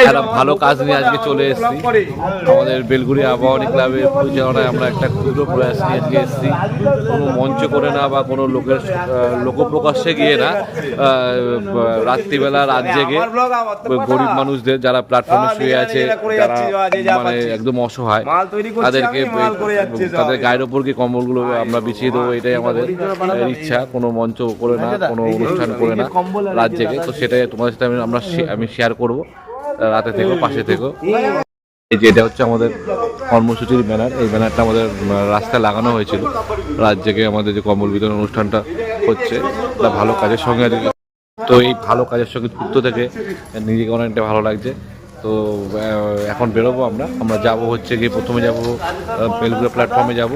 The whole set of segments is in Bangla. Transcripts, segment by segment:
একটা ভালো কাজ নিয়ে আজকে চলে এসেছি। আমাদের বেলগুড়ি আবাহনী ক্লাবের পরিচালনায় আমরা একটা ক্ষুদ্র প্রয়াস নিয়ে আজকে এসেছি। কোনো মঞ্চ করে না বা কোনো লোকের লোকপ্রকাশ্যে গিয়ে না রাত্রিবেলা রাত জেগে গরিব মানুষদের যারা প্ল্যাটফর্মে শুয়ে আছে যারা মানে একদম অসহায় তাদেরকে। তাদের গায়ের ওপর কি কম্বলগুলো আমরা বিছিয়ে দেবো এটাই আমাদের ইচ্ছা। কোনো মঞ্চ করে না কোনো অনুষ্ঠান করে না রাত জেগে। তো সেটাই তোমাদের সাথে আমি আমরা আমি শেয়ার করব। রাতে থেকো পাশে থেকো। এই যে এটা হচ্ছে আমাদের কর্মসূচির ব্যানার এই ব্যানারটা আমাদের রাস্তায় লাগানো হয়েছিল। রাত জেগে আমাদের যে কম্বল বিতরণ অনুষ্ঠানটা হচ্ছে তা ভালো কাজের সঙ্গে আজকে তো এই ভালো কাজের সঙ্গে যুক্ত থেকে নিজেকে অনেকটা ভালো লাগছে। তো এখন বেরোবো আমরা। আমরা যাব হচ্ছে গিয়ে প্রথমে যাব বেলগুলো প্ল্যাটফর্মে যাব।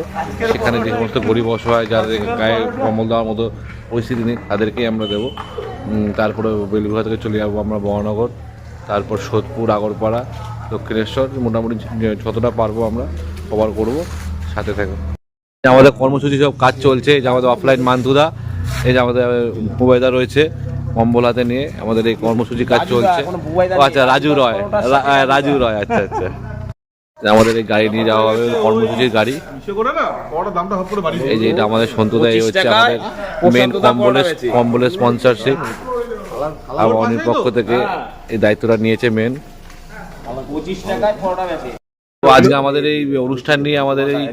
সেখানে যে সমস্ত গরিব অসহায় যাদের গায়ে কম্বল দেওয়ার মতো পরিস্থিতি নেই তাদেরকেই আমরা দেবো। তারপরে বেলগুড়া থেকে চলে যাব আমরা বহনগর। তারপর সোদপুর আগরপাড়া দক্ষিণেশ্বর মোটামুটি যতটা পারব আমরা কভার করব সাথে থাকো আমাদের কর্মসূচি সব কাজ চলছে এই যে আমাদের অফলাইন মান্তুদা এই যে আমাদের মুবাইদা রয়েছে কম্বল হাতে নিয়ে আমাদের এই কর্মসূচি কাজ চলছে। আচ্ছা রাজু রয় রাজু রয় আচ্ছা আচ্ছা। আমাদের এই গাড়ি নিয়ে যাওয়া হবে কর্মসূচির গাড়ি। এই যে এটা আমাদের সন্তুদা এই হচ্ছে আমাদের মেন কম্বলের কম্বলের স্পন্সরশিপ আবাহনীর পক্ষ থেকে এই দায়িত্বটা নিয়েছে মেন। তো আজকে আমাদের এই অনুষ্ঠান নিয়ে আমাদের এই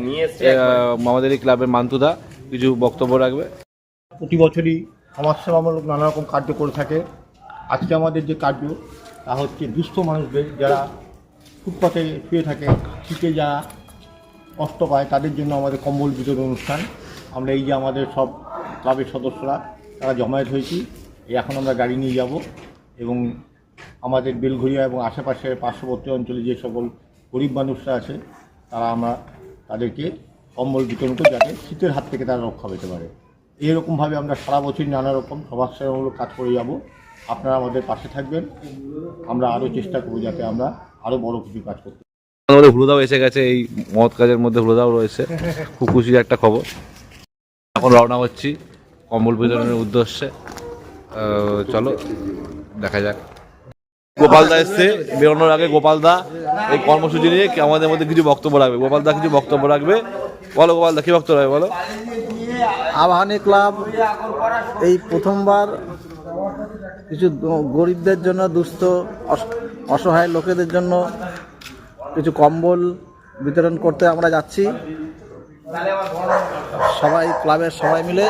আমাদের এই ক্লাবের মান্তুদা কিছু বক্তব্য রাখবে। প্রতি বছরই সমাজসেবামূলক নানা রকম কার্য করে থাকে। আজকে আমাদের যে কার্য তা হচ্ছে দুস্থ মানুষদের যারা ফুটপাথে শুয়ে থাকে শীতে যারা কষ্ট পায় তাদের জন্য আমাদের কম্বল বিতরণ অনুষ্ঠান। আমরা এই যে আমাদের সব ক্লাবের সদস্যরা তারা জমায়েত হয়েছি। এখন আমরা গাড়ি নিয়ে যাব এবং আমাদের বেলঘরিয়া এবং আশেপাশের পার্শ্ববর্তী অঞ্চলে যে সকল গরিব মানুষরা আছে, তারা আমরা তাদেরকে কম্বল বিতরণ করি যাতে শীতের হাত থেকে তারা রক্ষা পেতে পারে। এইরকমভাবে আমরা সারা বছর নানা রকম সমাজসেবামূলক কাজ করে যাব। আপনারা আমাদের পাশে থাকবেন। আমরা আরও চেষ্টা করব যাতে আমরা আরও বড় কিছু কাজ করতে। আমাদের হুলুদাও এসে গেছে, এই মদ কাজের মধ্যে হুলুদাও রয়েছে। খুব খুশির একটা খবর। এখন রওনা হচ্ছি কম্বল বিতরণের উদ্দেশ্যে। চলো দেখা যাক। গোপালদা এসছে বেরোনোর আগে গোপালদা এই কর্মসূচি নিয়ে আমাদের মধ্যে কিছু বক্তব্য রাখবে। গোপালদা কিছু বক্তব্য রাখবে। বলো গোপালদা কি বক্তব্য রাখবে বলো? আবাহনী ক্লাব এই প্রথমবার কিছু গরিবদের জন্য দুস্থ অস- অসহায় লোকেদের জন্য কিছু কম্বল বিতরণ করতে আমরা যাচ্ছি। সবাই ক্লাবের সবাই মিলে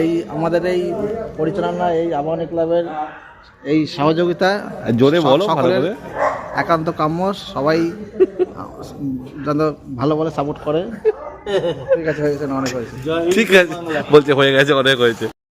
এই আমাদের এই পরিচালনা এই আবাহনী ক্লাবের এই সহযোগিতা জোরে বলো, সকলের একান্ত কাম্য সবাই যেন ভালো বলে সাপোর্ট করে। ঠিক আছে হয়ে গেছে অনেক হয়েছে। ঠিক আছে বলছে হয়ে গেছে অনেক হয়েছে।